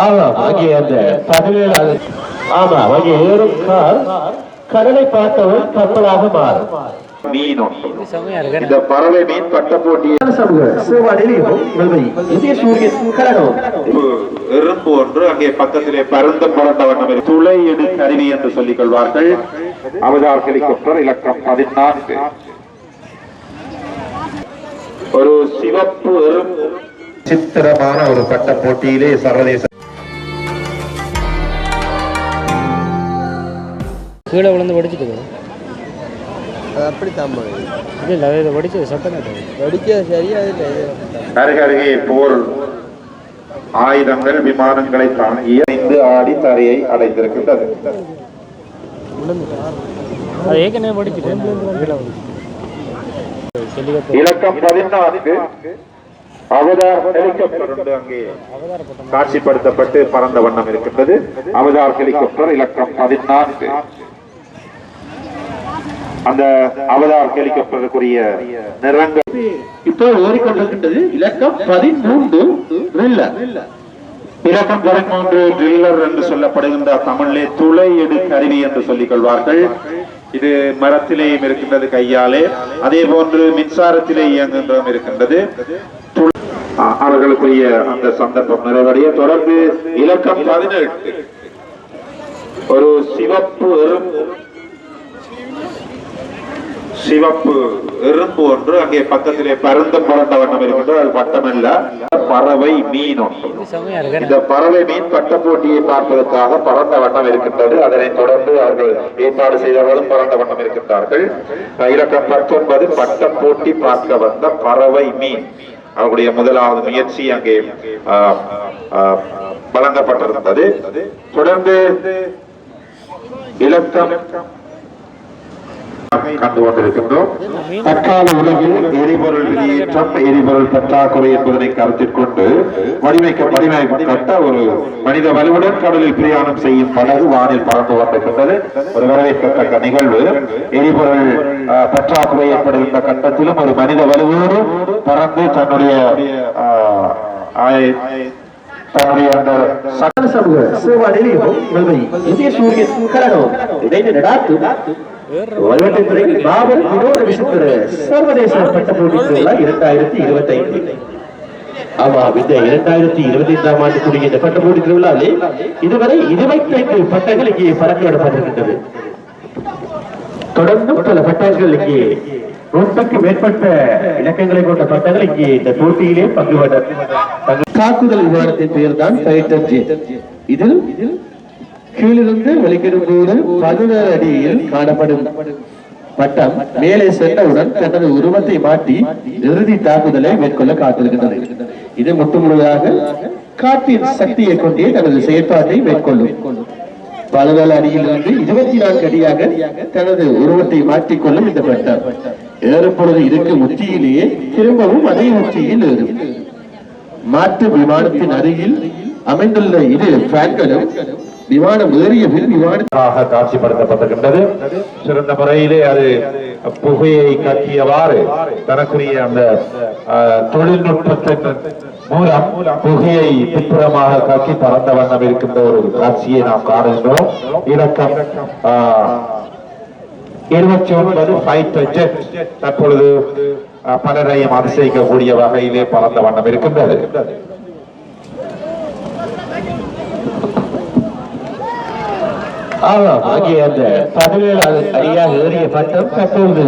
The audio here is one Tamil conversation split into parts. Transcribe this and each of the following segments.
ஆமாம் அங்கே அந்த பதினேழாவது. ஆமா அங்கே ஏறும் கார் கடலை பார்த்தவன் கப்பலாக மாறும். மீன் ஒன்று இந்த பறவை மீன் பட்ட போட்டி. சமூக சேவாடிலையும் வெல்வை இந்திய சூரியன் கழகம் எறும்பு ஒன்று அங்கே பக்கத்திலே பரந்த பறந்த வண்ணம் இருக்கு. துளை எடு கருவி என்று சொல்லிக் கொள்வார்கள். அவதார் ஹெலிகாப்டர் இலக்கம் பதினான்கு. ஒரு சிவப்பு எறும்பு. சித்திரமான ஒரு பட்ட போட்டியிலே சர்வதேச கீழே விழுந்து வடிச்சிட்டு அது அப்படித்தான் போகுது. இல்லை இல்லை இதை வடிச்சது சத்தம் கேட்டது. வெடிக்க சரியா இல்லை அருகருகே போர். ஆயுதங்கள் விமானங்களை தாங்கி ஐந்து ஆடி தரையை அடைந்திருக்கின்றது. அது ஏற்கனவே ஹெலிகாப்டர் இலக்கம் பதினான்கு. அவதார் ஹெலிகாப்டர் அங்கே. காட்சிப்படுத்தப்பட்டு பறந்த வண்ணம் இருக்கின்றது. அவதார் ஹெலிகாப்டர் இலக்கம் பதினான்கு. அந்த அவதார் ஹெலிகாப்டருக்குரிய நிறங்கள். இப்போ ஓடிக்கொண்டிருக்கின்றது இலக்கம் பதிமூன்று இலக்கம் பதிமூன்று ட்ரில்லர் என்று சொல்லப்படுகின்ற தமிழிலே துளை எடு கருவி என்று சொல்லிக் கொள்வார்கள். இது மரத்திலேயும் இருக்கின்றது கையாலே. அதே போன்று மின்சாரத்திலே இயங்குகின்றதும் இருக்கின்றது. அவர்களுக்குரிய அந்த சந்தர்ப்பம் நிறைவடைய. தொடர்ந்து இலக்கம் பதினெட்டு. ஒரு சிவப்பு எறும்பு சிவப்பு எறும்பு ஒன்று அங்கே பக்கத்திலே பரந்த பறந்த வண்ணம் இருக்கின்றது. அது பட்டமல்ல. பறவை மீன் ஒன்று. இந்த பறவை மீன் பட்ட போட்டியை பார்ப்பதற்காக பறந்த வண்ணம் இருக்கின்றது. அதனைத் தொடர்ந்து அவர்கள் ஏற்பாடு செய்தவர்களும் பறந்த வண்ணம் இருக்கின்றார்கள். இலக்கம் பத்தொன்பது பட்ட போட்டி பார்க்க வந்த பறவை மீன். அவருடைய முதலாவது முயற்சி அங்கே வழங்கப்பட்டிருந்தது. தொடர்ந்து இலக்கம் கண்டு கொண்டிருக்கின்றோம் தற்கால உலகில் எரிபொருள் வெளியேற்றம் எரிபொருள் பற்றாக்குறை என்பதனை கருத்தில் கொண்டு வடிவைக்க வடிவமைக்கப்பட்ட ஒரு மனித வலுவுடன் கடலில் பிரயாணம் செய்யும் படகு வானில் பறந்து கொண்டிருக்கின்றது. ஒரு வரவேற்கத்தக்க நிகழ்வு. எரிபொருள் பற்றாக்குறை ஏற்படுகின்ற கட்டத்திலும் ஒரு மனித வலுவோடு பறந்து தன்னுடைய அஹ், ஆய்- தன்னுடைய அந்த சக்தி சமூக சேவாடிலையும் வெல்வை இந்திய சூரியன் கழகம் இணைந்து வருடத்திற்கு மாபெரும் வினோத விசித்திர சர்வதேச பட்ட போட்டி திருவிழா இரண்டாயிரத்தி இருபத்தி ஐந்து. ஆமா இந்த இரண்டாயிரத்தி இருபத்தி ஐந்தாம் ஆண்டுக்குரிய இந்த பட்ட போட்டி திருவிழாவில் இதுவரை இருபத்தி ஐந்து பட்டங்கள் இங்கே பறக்க விடப்பட்டிருக்கின்றது தொடர்ந்து பல பட்டங்கள் இங்கே நூற்றுக்கு மேற்பட்ட இலக்கங்களை கொண்ட பட்டங்கள் இங்கே இந்த போட்டியிலே பங்கு பெற்ற தாக்குதல் விமானத்தின் பெயர் தான் ஃபைட்டர் ஜெட் இதில் கீழிருந்து வெளிக்கிடும் போது பதினாறு அடியில் காணப்படும். பட்டம் மேலே சென்றவுடன் தனது உருவத்தை மாற்றி இறுதி தாக்குதலை மேற்கொள்ள காத்திருக்கிறது. இது முற்றுமுழுதாக காற்றின் சக்தியை கொண்டே தனது செயற்பாட்டை மேற்கொள்ளும். பதினாலு அடியிலிருந்து இருபத்தி நான்கு அடியாக தனது உருவத்தை மாற்றிக்கொள்ளும் இந்த பட்டம். ஏறப்பொழுது இருக்கும் உச்சியிலேயே திரும்பவும் அதே உச்சியில் ஏறும். மாற்று விமானத்தின் அருகில் அமைந்துள்ள இரு ஃபேன்களும் விமானம் ஏறிய பின் விமான காட்சிப்படுத்தப்பட்டிருக்கின்றது. சிறந்த முறையிலே அது புகையை கட்டியவாறு தனக்குரிய அந்த தொழில்நுட்பத்தின் மூலம் புகையை பின்புறமாக காக்கி பறந்த வண்ணம் இருக்கின்ற ஒரு காட்சியை நாம் காணுகின்றோம். இலக்கம் இருபத்தி ஒன்பது ஃபைட்டர் ஜெட் தற்பொழுது பலரையும் அதிசயிக்கக்கூடிய வகையிலே பறந்த வண்ணம் இருக்கின்றது. ஆமாம் அங்கே அந்த பதினேழாவது அடியாக ஏறிய பட்டம் தற்பொழுது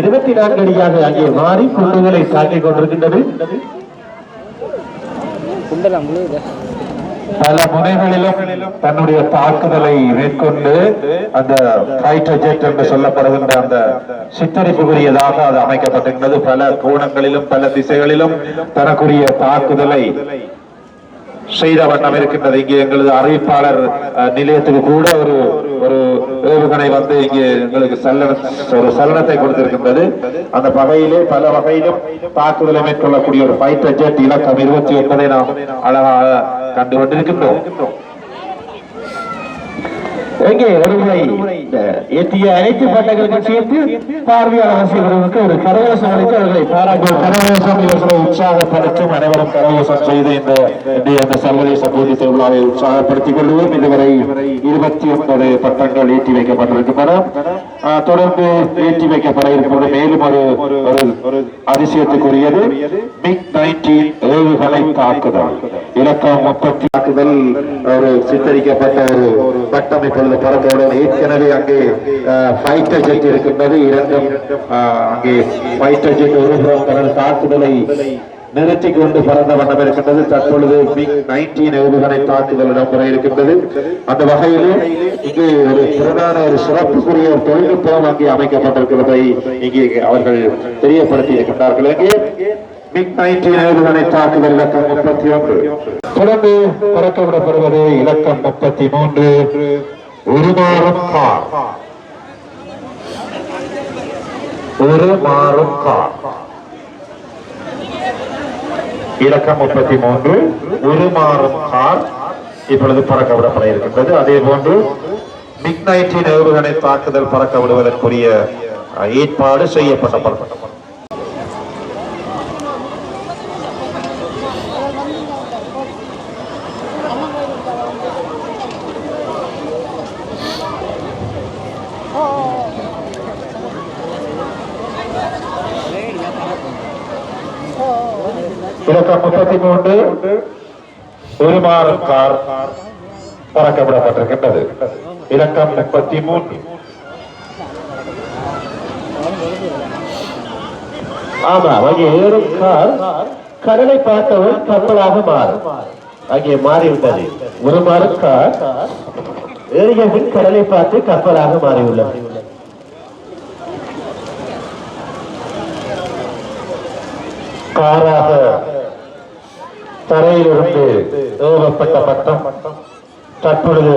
இருபத்தி நான்கு அடியாக அங்கே மாறி குண்டுகளை தாக்கிக் கொண்டிருக்கின்றது. பல முனைகளிலும் தன்னுடைய தாக்குதலை மேற்கொண்டு அந்த ஃபைட்டர் ஜெட் என்று சொல்லப்படுகின்ற அந்த சித்தரிப்புக்குரியதாக அது அமைக்கப்பட்டிருக்கிறது பல கோணங்களிலும் பல திசைகளிலும் தனக்குரிய தாக்குதலை செய்த வண்ணம் இருக்கின்றது இங்கே எங்களது அறிவிப்பாளர் நிலையத்துக்கு கூட ஒரு ஒரு ஏவுகணை வந்து இங்கே எங்களுக்கு சல்லன ஒரு சலனத்தை கொடுத்திருக்கின்றது. அந்த வகையிலே பல வகையிலும் தாக்குதலை மேற்கொள்ளக்கூடிய ஒரு ஃபைட்டர் ஜெட் இலக்கம் இருபத்தி ஒன்பதை நாம் அழகாக கண்டு கொண்டிருக்கின்றோம். எங்கே ஒருமுறை எட்டிய அனைத்து பட்டங்களுக்கும் சேர்த்து பார்வையாளர் ரசிகர்களுக்கு ஒரு கரகோசம் அளித்து அவர்களை பாராட்டும் கரகோசம் இவர்களை உற்சாகப்படுத்தும் அனைவரும் கரகோசம் செய்து இந்த இன்றைய இந்த சர்வதேச போட்டி திருவிழாவை உற்சாகப்படுத்திக் கொள்வோம். இதுவரை இருபத்தி ஒன்பது பட்டங்கள் ஏற்றி வைக்கப்பட்டிருக்கின்றன. தொடர்ந்து ஏற்றி வைக்கப்பட இருக்கிறது மேலும் ஒரு ஒரு- அதிசயத்துக்குரியது. மிக் நைன்டீன் ஏவுகணை தாக்குதல். இலக்கம் முப்பத்தி தாக்குதல் ஒரு சித்தரிக்கப்பட்ட ஒரு பட்டம் இப்பொழுது பறக்கவுடன் ஏற்கனவே அங்கே ஃபைட்டர் ஜெட் இருக்கின்றது. இரண்டும் அங்கே ஃபைட்டர் ஜெட் ஒரு தனது தாக்குதலை நிறுத்திக் கொண்டு பறந்த வண்ணம் இருக்கின்றது. தற்பொழுது மிக் நைன்டீன் ஏவுகணை தாக்குதல் இடம்பெற இருக்கின்றது. அந்த வகையிலே இங்கு ஒரு பிரதான ஒரு சிறப்புக்குரிய ஒரு தொழில்நுட்பம் அங்கே அமைக்கப்பட்டிருக்கிறதை இங்கே அவர்கள் தெரியப்படுத்தி இருக்கின்றார்கள் இங்கே மிக் நைன்டீன் ஏவுகணை தாக்குதல் இலக்கம் முப்பத்தி ஒன்று. தொடர்ந்து பறக்க விடப்படுவது இலக்கம் முப்பத்தி மூன்று. ஒரு மாறும் கார். ஒரு மாறும் கார். இலக்கம் முப்பத்தி மூன்று உருமாறும் கார் இப்பொழுது பறக்க விடப்பட இருக்கின்றது அதே போன்று மிக் நைன்டீன் ஏவுகணை தாக்குதல் பறக்க விடுவதற்குரிய ஏற்பாடு செய்யப்பட்ட இலக்கம் முப்பத்தி மூன்று உருமாறும் கார் பறக்கப்படப்பட்டிருக்கின்றது இலக்கம் முப்பத்தி மூன்று ஆமா அங்கே ஏறும் கார் கடலை பார்த்தவன் கப்பலாக மாறும் அங்கே மாறிவிட்டது ஒரு மாறும் கார் ஏறிய பின் கடலை பார்த்து கப்பலாக மாறியுள்ளது காராக தரையிலிருந்து ஏவப்பட்ட பட்டம் தற்பொழுது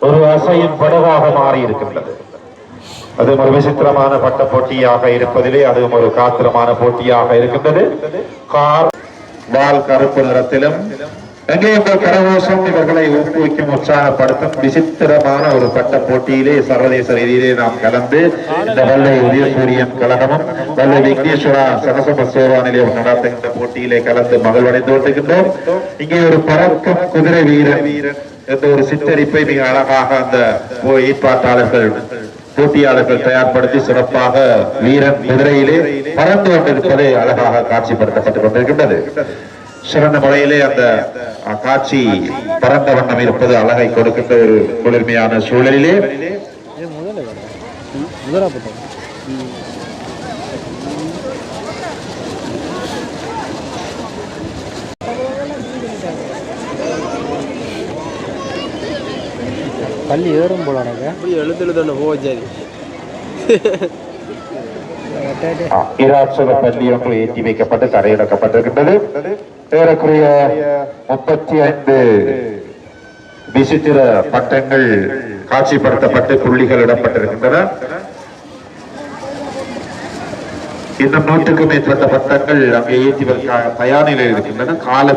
ஒரு அசையின் படகாக மாறி இருக்கின்றது அது ஒரு விசித்திரமான பட்ட போட்டியாக இருப்பதிலே அதுவும் ஒரு காத்திரமான போட்டியாக இருக்கின்றது. கார் வால் கருப்பு நிறத்திலும் கங்கையம்பு கரகோஷம் இவர்களை ஊக்குவிக்கும் உற்சாகப்படுத்தும் விசித்திரமான ஒரு பட்ட போட்டியிலே சர்வதேச ரீதியிலே நாம் கலந்து இந்த வல்லை உதயசூரியன் கழகமும் வல்லை விக்னேஸ்வரா சரசம சோழா நடத்துகின்ற போட்டியிலே கலந்து மகிழ்வடைந்து கொண்டிருக்கின்றோம். இங்கே ஒரு பறக்கும் குதிரை வீரன் என்ற ஒரு சித்தரிப்பை மிக அழகாக அந்த போ- ஏற்பாட்டாளர்கள் போட்டியாளர்கள் தயார்படுத்தி சிறப்பாக வீரன் குதிரையிலே பறந்து கொண்டிருப்பதை அழகாக காட்சிப்படுத்தப்பட்டுக் கொண்டிருக்கின்றது. சிறந்த முறையிலே அந்த காட்சி பறந்த வண்ணம் இருப்பது அழகை கொடுக்கின்ற ஒரு குளிர்மையான சூழலிலே. பள்ளி ஏறும் போல எனக்கு எழுத்து எழுத்தொன்று போச்சாரி இராட்சத பள்ளி ஒன்று ஏற்றி வைக்கப்பட்டு தரையிறக்கப்பட்டிருக்கின்றது. ஏறக்குறைய முப்பத்தி ஐந்து விசித்திர பட்டங்கள் காட்சிப்படுத்தப்பட்டு புள்ளிகள் இடப்பட்டிருக்கின்றன இன்னும் நூற்றுக்கும் மேற்பட்ட பட்டங்கள் அங்கே ஏற்றுவதற்காக தயார் நிலையில் இருக்கின்றன. கால